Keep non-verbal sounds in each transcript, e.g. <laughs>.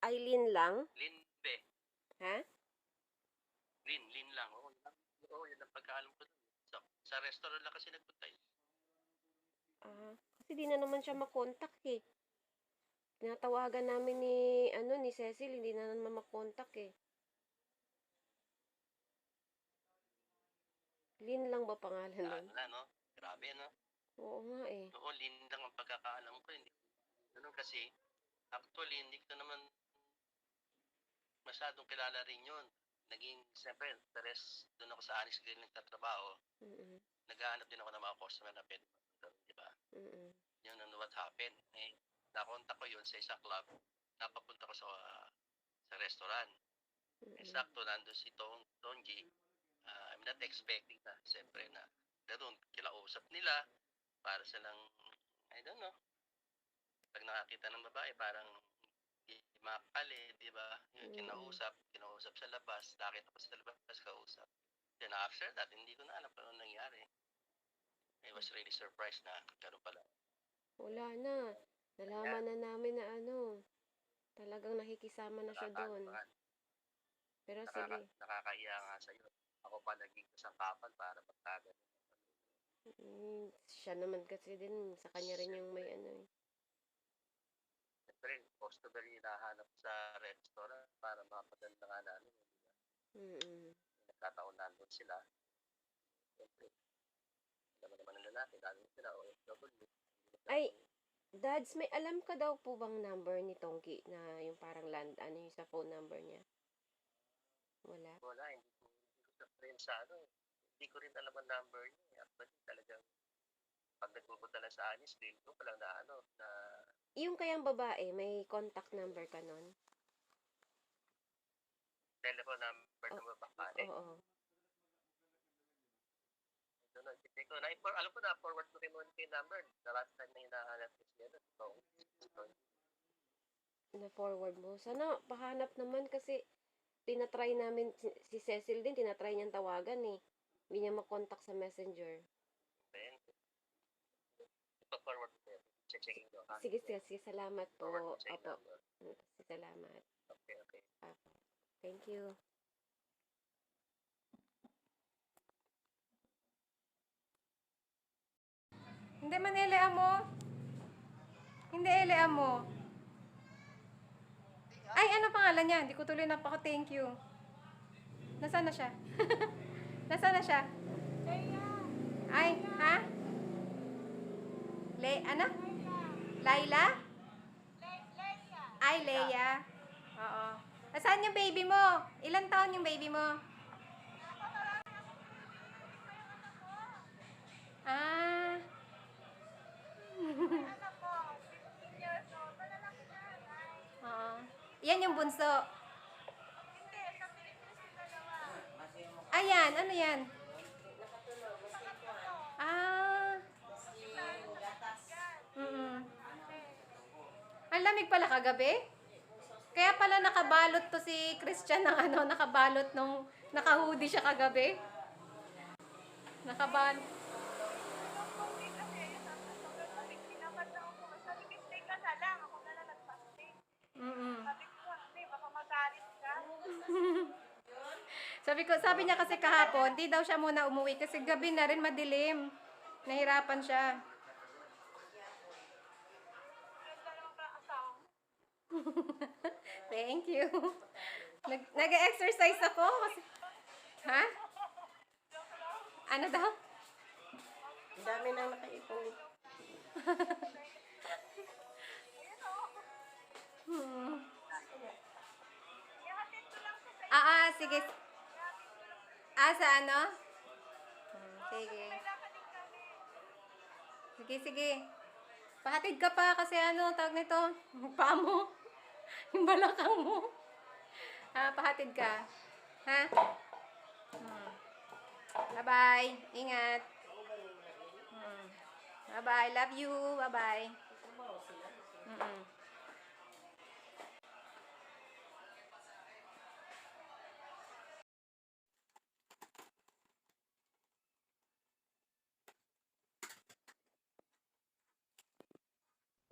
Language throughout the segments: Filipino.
Aileen lang? Lin, be. Ha? Lin, Lin lang. Oo, yun lang. Oo, yun ang pagkaalam ko. So, sa restaurant lang kasi nagpunta yun. Ah, kasi di na naman siya makontak eh. Tinatawagan namin ni, ano, ni Cecil, hindi na naman makontak eh. Lin lang ba pangalan nun? na, no? Grabe, no? Oo nga eh. Oo, Lin lang ang pagkakaalam ko. Hindi. Ganun kasi, actually, hindi ko naman masyadong kilala rin yun. Naging, siyempre, the rest, doon ako sa Anis Grill nagtatrabaho. Mm-mm. Naghahanap din ako ng mga customer na pwede di ba? Mm-mm. Yun ang what happened. Eh, nakontak ko yun sa isang club. Napapunta ko sa sa restaurant. Mm-mm. sakto nandun si Tong, Tongji. Ah, I'm not expecting na, siyempre na, ganun, kilausap nila, para silang, I don't know, pag nakakita ng babae, parang di makakali, di ba? Yung Mm. kinausap, kinausap sa labas, nakita ko sa labas, kausap. Then after that, hindi ko na alam kung ano nangyari. I was really surprised na ganun pala. Wala na. Nalaman na namin na ano, talagang nakikisama na siya doon. Pero nakaka, sige, nakakahiya nga sa'yo. Ako pa naging kasangkapan para magtagal. mm, siya naman kasi din, sa kanya rin yung may ano eh. Siyempre, customer yung hinahanap sa restaurant para makapaganda nga namin. Mm-mm. Nagkataon nandun sila. Siyempre, alam naman ng lalaki, lalo sila OFW. Ay, Dads, may alam ka daw po bang number ni Tongki na yung parang land, ano yung sa phone number niya? Wala. Wala, hindi ko, hindi ko sa friend sa ano. Hindi ko rin alam ang number niya. eh. Actually, talagang pag nagpupunta lang sa Anis, feel ko palang na ano, na Yung kayang babae, may contact number ka nun? telephone number ng babae. Oo. Doon na, hindi ko, na, alam ko na, forward ko rin mo yung number. The last time na hinahanap ko siya, so, so, Na-forward mo. Sana, pahanap naman kasi tinatry namin, si, si Cecil din, tinatry niyang tawagan eh. Hindi niya makontak sa messenger. then, ipa-forward ko yun. Checking ko. ha? Sige, sige, sige, salamat po. Opo, salamat. Okay, okay. Opo. Thank you. Hindi man Elea mo. Hindi Elea mo. Ay, ano pangalan niya? Hindi ko tuloy napaka-thank you. Nasaan na siya? <laughs> Nasaan na siya? Ay, ha? Le, ano? Laila? Ay, Leia. Oo. Nasaan yung baby mo? Ilan taon yung baby mo? Ah. <laughs> Oo. Yan yung bunso. Ayan, ano yan? Ah. Mm Ang lamig pala kagabi? Kaya pala nakabalot to si Christian ng ano, nakabalot nung naka-hoodie siya kagabi. Nakabalot. <laughs> Sabi ko, sabi niya kasi kahapon, di daw siya muna umuwi kasi gabi na rin madilim. Nahirapan siya. <laughs> Thank you. Nag nag-exercise ako kasi Ha? Ano daw? Ang dami nang nakaipon. <laughs> Hmm. Ah, ah, sige. Ah, sa ano? Hmm, sige. Sige, sige. Pahatid ka pa kasi ano, tawag nito, <laughs> paa mo. <laughs> Balakang mo. Ah, pahatid ka. Ha? Hmm. Bye-bye. Ingat. Hmm. Bye-bye. Love you. Bye-bye.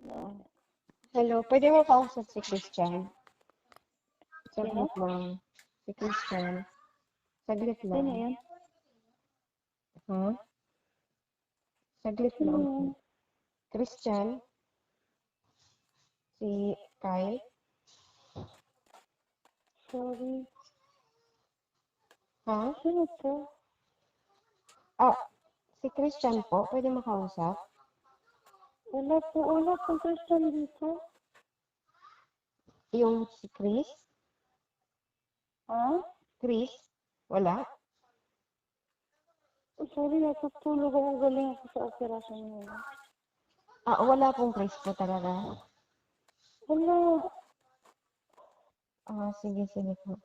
Mm-mm. Hello, pwede mo kausap si Christian? Saglit lang. Si Christian. Saglit Sino lang. yan? Ha? Saglit Sino lang. Christian. Si Kyle. Sorry. Ha? Sino to? Ah, si Christian po. Pwede makausap? Wala po, wala po Christian dito. Yung si Chris? Ha? Chris? Wala? Oh, sorry, natutulog ako. Galing ako sa operasyon ngayon. Ah, wala pong Chris po talaga. Wala. Ah, sige, sige po.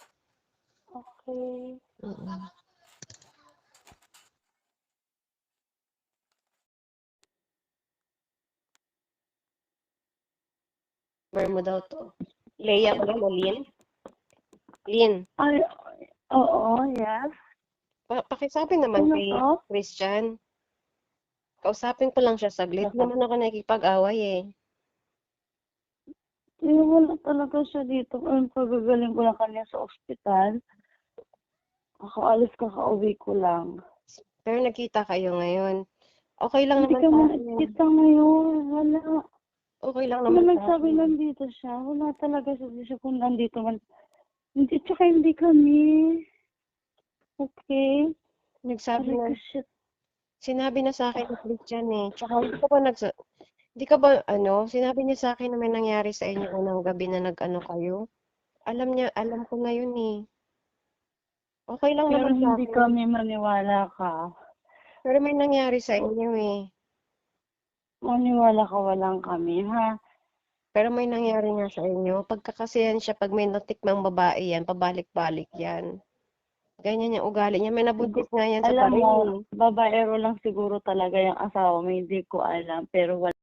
Okay. Mm-mm. Number mo daw to. Leia ba mo, Lin? Lin, Ay, oo, yes. pa pakisabi naman Ano kay to? Christian. Kausapin ko lang siya saglit. Hindi naman ako nakikipag-away eh. Hindi wala talaga siya dito. Ang pagagaling ko lang kanya sa ospital. Kakaalis kakauwi ko lang. Pero nagkita kayo ngayon. Okay lang Hindi naman ka sa man akin. yun. kita ngayon. Wala. Okay lang Ano naman sa nagsabi akin. nandito siya? Wala talaga siya siya kung nandito man. Hindi, tsaka hindi kami. Okay? Nagsabi Sabi na, shit. sinabi na sa akin ni Christian eh. Tsaka hindi ka ba nagsa... Hindi ka ba, ano, sinabi niya sa akin na may nangyari sa inyo unang gabi na nag-ano kayo. Alam niya, alam ko na yun eh. Okay lang Pero naman sa hindi akin. kami maniwala ka. Pero may nangyari sa inyo eh. Maniwala ka walang kami, ha? Pero may nangyari nga sa inyo. Pagkakasiyan siya, pag may natikmang babae yan, pabalik-balik yan. Ganyan yung ugali niya. May nabuntis nga yan sa Alam mo, babaero lang siguro talaga yung asawa mo. Hindi ko alam. Pero wala